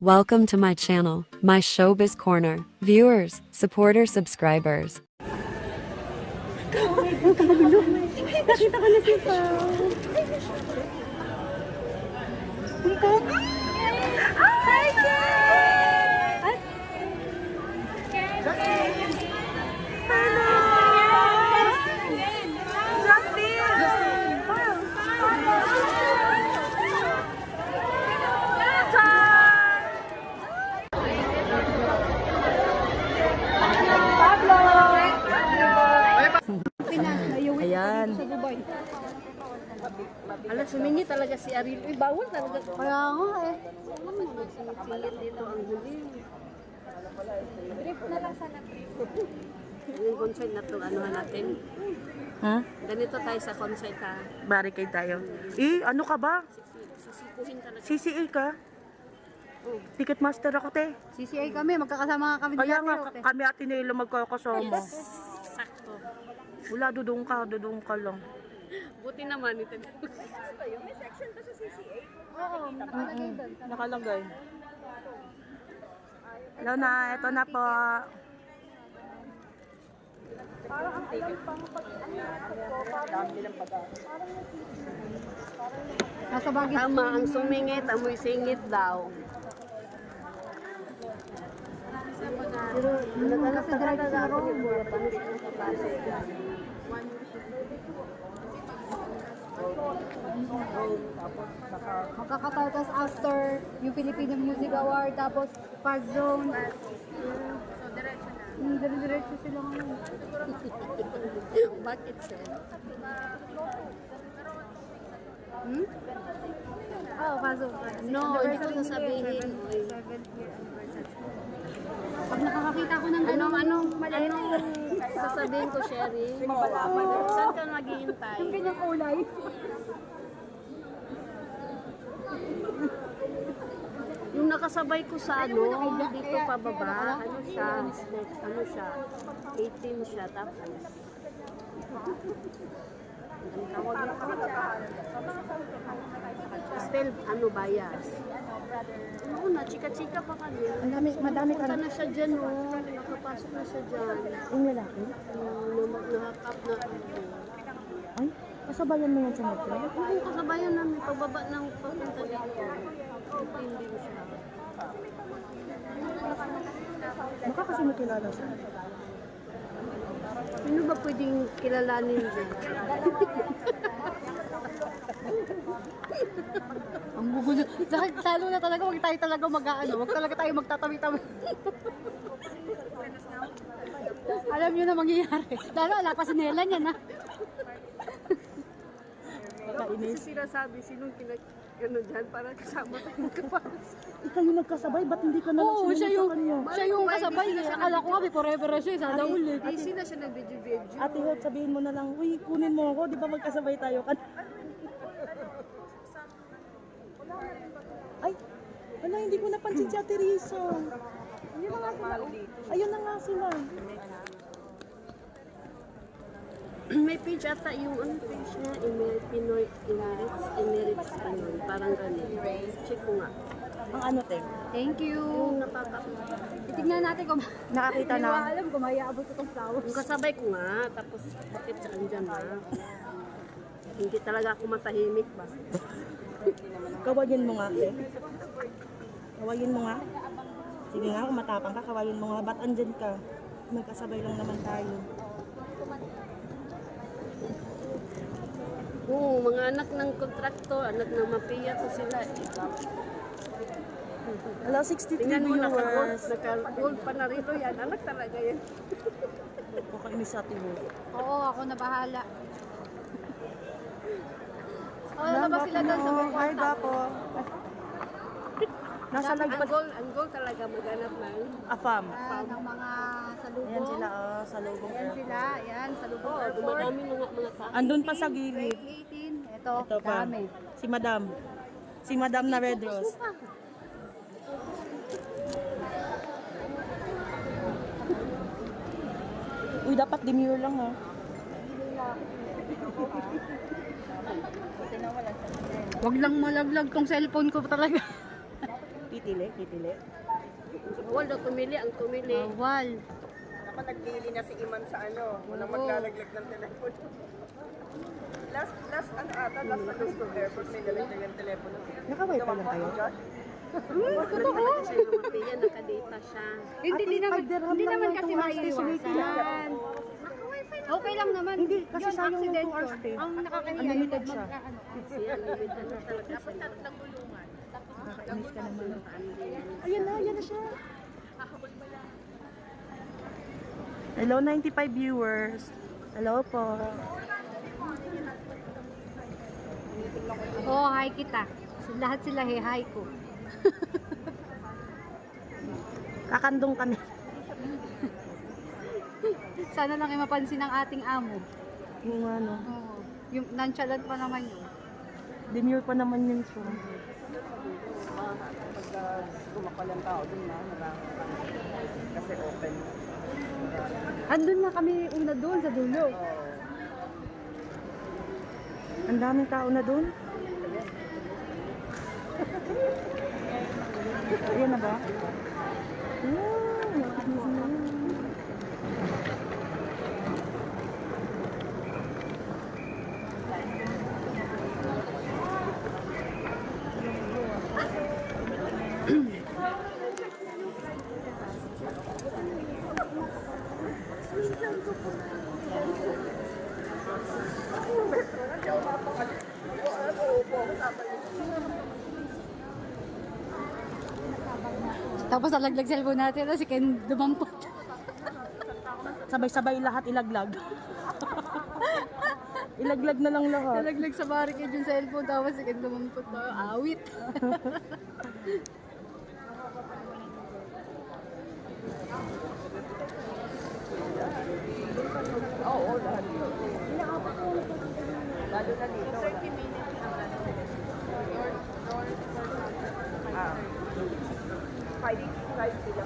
Welcome to my channel, my showbiz corner. Viewers, supporters, subscribers. Nakita ko na si Pao. Hi, Ken! Ala, sumingi talaga si Ariel. Uy, bawal talaga. Kaya nga eh. Singit dito ang huli. Brief na lang sana. Yung concert na itong anuhan natin. Ha? Ganito tayo sa concert ha. Barricade tayo. Eh, ano ka ba? Sisikuhin talaga. CCA ka? Ticketmaster ako, te. CCA kami, magkakasama nga kami Kaya nga, okay. kami at Nelo magkakasama. Sakto. Wala, dudong ka, dudong ka lang. Buti naman ito. Oo, nakalagay doon. Nakalagay. Hello na, eto na po. Nasa bagay. Tama, ang sumingit, amoy singit daw. Pero, ano kasi diretso sa room. Magkakatapos after yung Filipino Music Award, tapos Fast Zone. Hmm, dire-diretso sila ngayon. Bakit sir? Hmm? Oo, Fast Zone. No, hindi ko sasabihin. Uy. Pag nakakakita ko ng Anong, ganun, anong, anong sasabihin ko, Sherry? Saan ka maghihintay? ganyang kulay. Yung nakasabay ko sa ano, dito pababa, ano siya, ano siya, 18 siya, tapos? Still, ano, bias. Oo na, chika-chika pa kami. Madami, madami Punta na siya dyan, oh. Nakapasok na siya dyan. Yung lalaki? Um, Nahakap na. Ay, kasabayan mo yan sa metro? Yung kasabayan namin, pagbaba ng papunta dito. Hindi siya. Baka kasi mo kilala siya. Sino ba pwedeng kilalanin dyan? Ang gugulo. Lalo na talaga, wag tayo talaga mag-ano, wag talaga tayo magtatabi-tabi. Alam niyo na mangyayari. Lalo, wala pa si Nela niyan, ha? Kasi sinasabi, sinong kinag... Ano dyan, para kasama tayo magkaparas. Ikaw yung nagkasabay, ba't hindi ka na Oo, siya yung, kanya? siya yung kasabay. eh. Akala ko nga, may forever na siya, eh, sana ulit. Busy na siya nag-video-video. Ate Hot, sabihin mo na lang, uy, kunin mo ako, di ba magkasabay tayo? Kan Ay, wala, hindi ko napansin si Ate Risa. Ayun na nga sila. oh. Ayun na nga sila. May page ata yung ano page niya, Emer Pinoy Emirates, Emirates Pinoy. Parang ganun. Check ko nga. Ang ano, te? Thank you. Yung napapa... Titignan natin kung Nakakita Hindi ko na. alam kung may aabot itong flowers. Yung kasabay ko nga, tapos bakit siya andyan ha? Hindi talaga ako matahimik ba? Kawayin mo nga, te. Kawayin mo nga. Sige nga, kung matapang ka, kawayin mo nga. Ba't andyan ka? Magkasabay lang naman tayo. Oo, mga anak ng kontraktor, anak ng mafia ko sila. eh. Hello, 63 Tingnan mo, viewers. naka-gold pa na rito yan. Anak talaga yan. Kakainis sa Hot. Oo, ako na bahala. Oo, na ba sila doon sa may Hi? Gako. Nasa ang nagpa... gold, ang gold talaga maghanap ng Afam. Ah, ng mga. Ayan sila, oh, sa lubong. Ayan sila, ayan, salubong Oo, airport. dumadami na nga mga tao. Andun pa sa gilid. Grade 18. Ito, Ito pa. dami. Si Madam. Si Madam na Red Rose. Uy, dapat demure lang ha. Wag lang malaglag tong cellphone ko talaga. Titili, titili. Bawal daw tumili, ang tumili. Bawal. Dapat nagpili na si Iman sa ano, walang maglalaglag ng telepono. last, last, ano ata, last na gusto airport may lalaglag ng telepono. Nakaway pa lang kayo? Totoo? Siya yung mapiya, nakadata siya. Hindi, hindi naman, hindi naman kasi maiiwasan. Okay lang naman. Hindi, kasi Yun, sayang yung accident two hours yun. stay. Ang yung siya. mag- ano. Siya, limited na talaga. Dapat Nakakainis ka naman. Ayun. Ayan na, ayan na siya. Hello, 95 viewers. Hello po. Oh, hi kita. Lahat sila he, hi ko. Kakandong ka na. Sana lang ay mapansin ng ating amo. Yung ano, Oo. Yung nonchalant pa naman yun. demure pa naman yun siya. Pagka gumapalang tao dun na, marami kasi open. Andun na kami una doon sa dulo. Ang daming tao na doon. Ayan na ba? Wow. Tapos nalaglag cellphone natin, si Ken dumampot. Sabay-sabay lahat ilaglag. ilaglag na lang lahat. Nalaglag sa barricade yung cellphone, tapos si Ken dumampot. Awit. Oo, lahat yun. Lalo na dito. 30 minutes Ah. Five, five sila.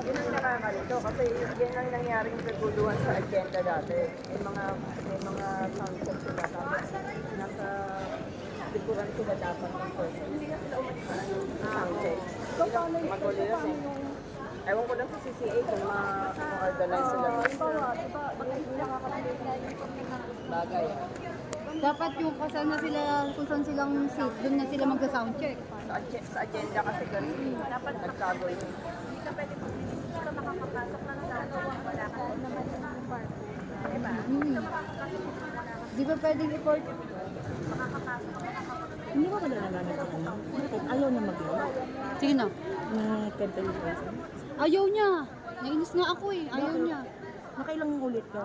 Yun ang nakakalito kasi yan ang nangyaring kaguluhan sa agenda dati. May mga may mga soundcheck sila tapos nasa likuran sila dapat ng person. Hindi na sila umalis sa soundcheck. So, paano yung magulo yun eh. Ewan ko lang sa CCA kung ma-organize sila. Bagay. Dapat yung kasan na sila, kung saan silang safe, doon na sila magsa-soundcheck. Sa, ag- sa agenda kasi ganun. Dapat nagkago yun. Hmm. Di ba pwedeng i-port? Hindi ko pala nagamit ako. Bakit? Ayaw na mag-live. Sige na. Ng temple present. Ayaw niya. Nainis nga ako eh. Ayaw niya. Nakailang ulit ka?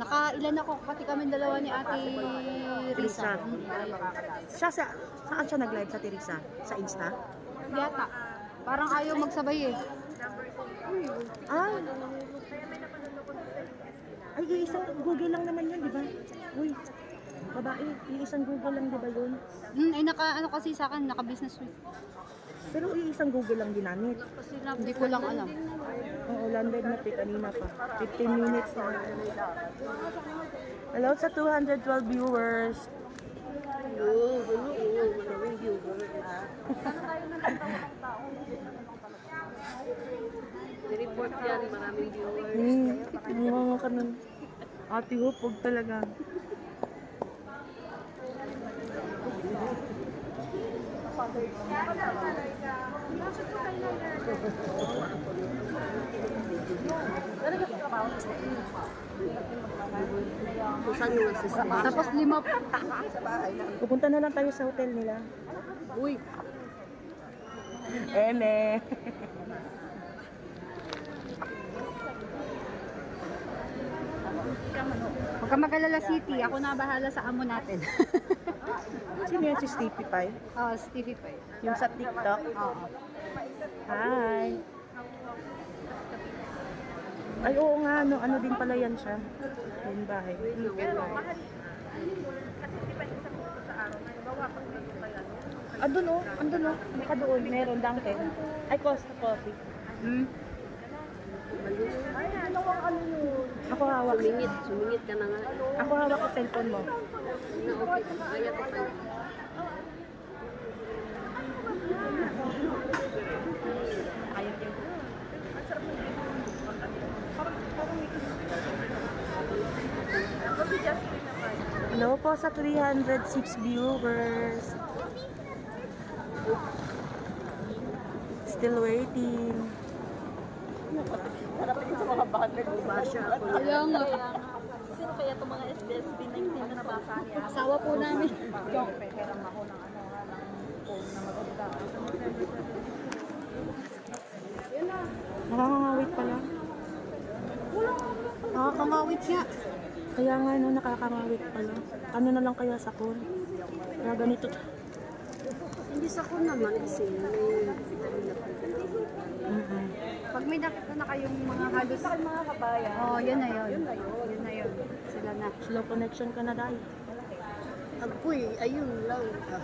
Nakailan ako, pati kami dalawa ni Ate Risa. Risa. Siya sa, saan siya nag-live sa Teresa? Sa Insta? Yata. Parang ayaw magsabay eh. Ah! Ay, iisang Google lang naman yun, di ba? Uy, babae, iisang Google lang, di ba yun? Hmm, ay naka, ano kasi sa akin, naka-business week. Pero iisang Google lang ginamit. Hindi ko lang alam. Oo, landed na pi kanina pa. 15 minutes na. Hello sa 212 viewers. Oo, gulo, oo, maraming viewer. I-report yan, maraming viewers. Hmm, mga ka nun. Ate Hope, huwag talaga. Tapos lima, Pupunta na lang tayo sa hotel nila. Uy, Eme. Huwag ka mag-alala city. Ako na bahala sa amo natin. Sino yan si Stevie Pie? Oh, Stevie pa eh. Yung sa TikTok? Oo. Hi. Ay, oo nga, ano, ano din pala yan siya. Yung bahay. Andun oh, andun oh. Baka doon, meron, Dunkin. Ay, Costa Coffee. Hmm? Ako hawak. Sumingit, sumingit ka na nga. Ako hawak ko cellphone mo. Na okay, kaya ko pa. Ayaw din. Hello po sa 306 viewers. Still waiting. Basya ako. Kaya nga. Sino kaya itong mga SBSB 19 na nabasa niya? Asawa po namin. Nakakangawit pala. Nakakangawit nga. Kaya nga no, nakakangawit pala. Ano na lang kaya sa kon? Kaya ganito. Hindi sa ko naman kasi may vitamin na po. Mm-mm. Pag may nakita na kayong mga halos... Sa mga kabayan. Oo, oh, yun na yun. Yun na yun. Yun na yun. Sila na. Slow connection ka na dahil. Agoy, ayun lang. Ah,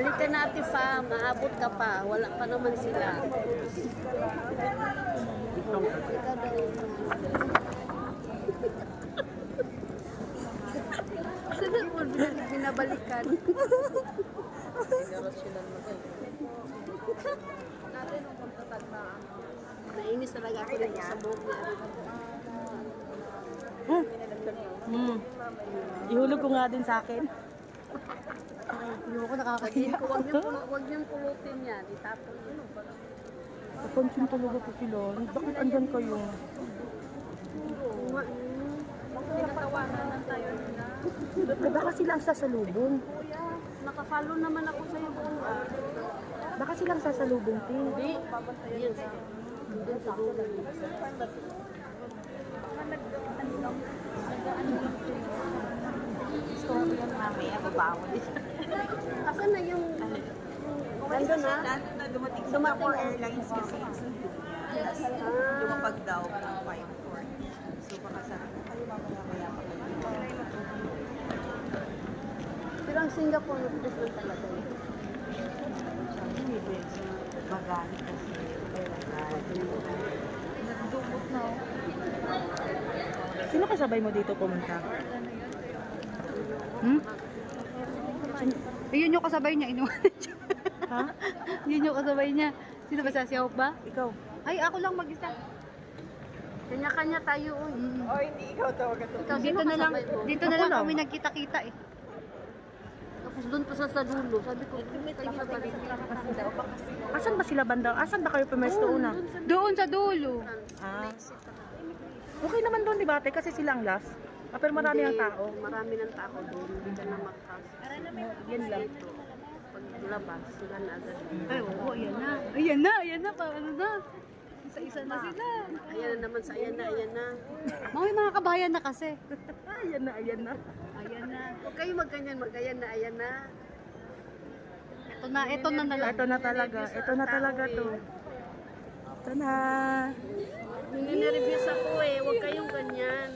Alika natin pa, maabot ka pa. Wala pa naman sila. Ikaw daw. Saan mo binabalikan? Nainis talaga ako rin sa buhok niya. Mm. Ihulog ko nga din sa akin. Ayoko ko, huwag niyong, pulu- huwag niyong pulutin yan. Itapon yun. Napansin talaga ko sila. Bakit andyan kayo? Kuha Tinatawanan lang tayo nila. Eh, baka silang sasalubong. Nakafollow naman ako sa'yo buong araw. Baka silang sasalubong, te. Hindi. Yan. Doon sa dulo. Gusto ko yan mamaya, babawal. Asan na yung... Nandun na? Lalo na dumating sa Dumating Singapore. Airlines kasi. Ah, Lumapag daw ng 5-4. So baka sa kayo mamaya kaya pa ang Singapore, different talaga. eh. Magalit kasi. Nagdumot na. Sino kasabay mo dito pumunta? Hmm? Ayun yung kasabay niya, inuwanan siya. Ha? Yun yung kasabay niya. Sino ba siya? ba? Ikaw? Ay, ako lang mag-isa. Kanya-kanya tayo. uy. Oh, hindi ikaw tawagan to. Ikaw, Dito na lang, dito na lang lang. kami nagkita-kita eh. Tapos doon pa sa sa dulo. Sabi ko, kayo sa balik. Asan ba sila banda? Asan ba kayo pumesto una? Doon sa dulo. Ah. Okay naman doon, di ba, ate? Kasi silang last. Ah, pero marami ang tao. Marami ng tao doon. Hindi ka na makas. Yan lang. Paglabas, sila na agad. Ay, oo, ayan na. Ayan na, ayan na. Paano na? Isa-isa na sila. Ayan na naman sa ayan na, ayan na. Mga mga kabayan na kasi. Ayan na, ayan na. Ayan na. Huwag kayo magganyan, mag-ayan na, ayan na. Ito na, ito na lang. Ito na talaga. Ito na talaga to. Ito na. Nire-reviews ako eh, huwag kayong ganyan.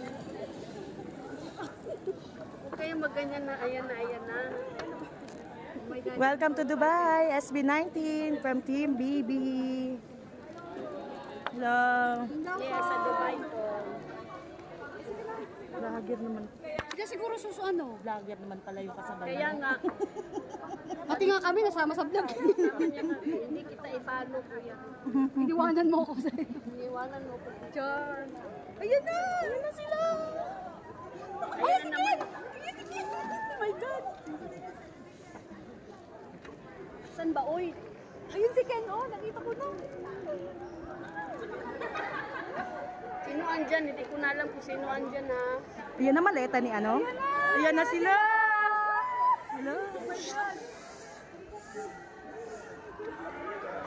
Huwag kayong magganyan na, ayan na, ayan na. Welcome to Dubai, SB19 from Team BB. Hello. Kaya sa Dubai po. Vlogger naman. Sila siguro suso ano. Vlogger naman pala yung kasabay. Kaya nga, Pati nga kami nasama sa vlog. hindi kita ipalo kuya. Iniwanan mo ako sa'yo. Iniwanan mo ko. Char. Ayan na! Ayan na sila! Ayan na naman. Oh my God! Saan ba, oy? Ayun si Ken, oh. Nakita ko na. Sino andyan? Hindi ko na alam kung sino andyan ha. Ayan na maleta ni ano? Ayan na sila. Hello.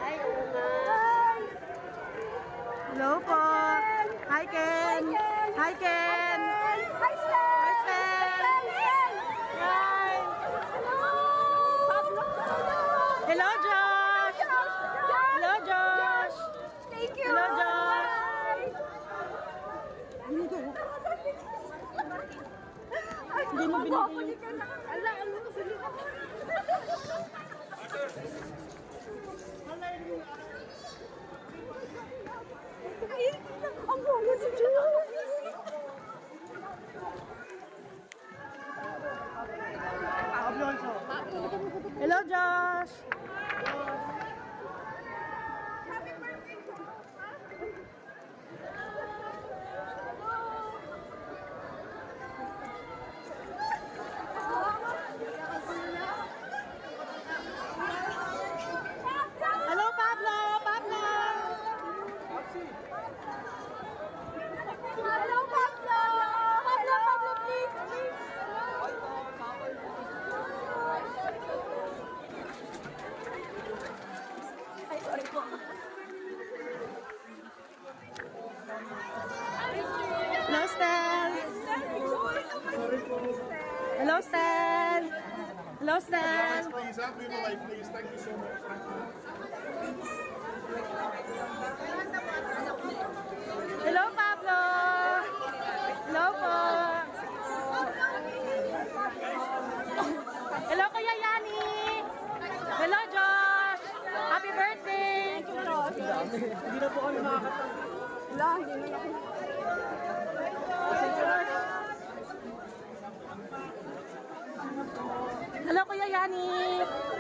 Ay, oo nga. Hello po. Hi Ken. Hi Ken. Hi Stan. Hi. Hello Josh. Hello Josh. Thank Hello Josh. Ala, ano, sige. Ang bunga si Hello, Josh! Hello, Pablo! Pablo! Hello, Pablo! Pablo, Pablo, please, please. Hello, Stan! Hello, Stan! Hello, Stan! Please, have move away, please. Thank you so much. Thank you. Hello, Pablo! Hello po! Hello, Kuya Yani! Hello, Josh! Happy birthday! Hindi na po kami makakatawa. Hello, Kuya Yani! Dani!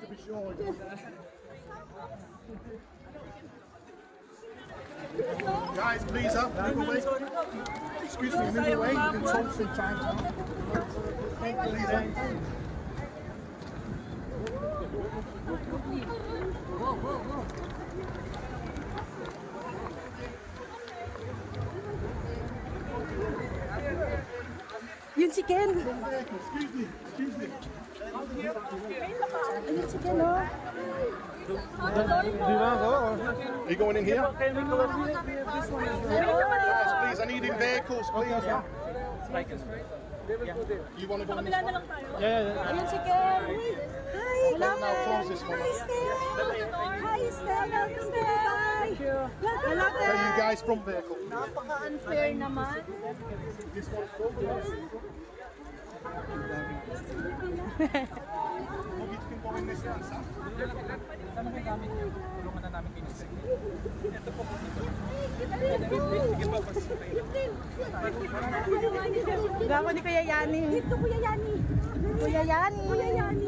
Have to be sure. Guys, please up, move away. Excuse me, move away. You've been told three times now. Please, si Ken! Excuse me, excuse me. Ayun si Ken, oh! Are you going in here? Guys, please, I need in vehicles, please. You want to go in this one? Ayun si Ken! Hi! Hello, Now close this one. Hi, Steph! Hi, Steph! Welcome to Dubai! Hello, Where are you guys from vehicle? Napaka-unfair naman. This one's from Luggage can go in this one, Sam. Gawa ni Kuya Yani. Dito, Kuya Yani. Kuya Yani. Kuya Yani.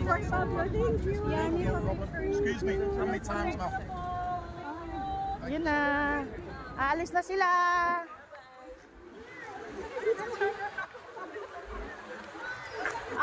Vehicle. Yani. Excuse me, how many times now? Yun na. Aalis na sila.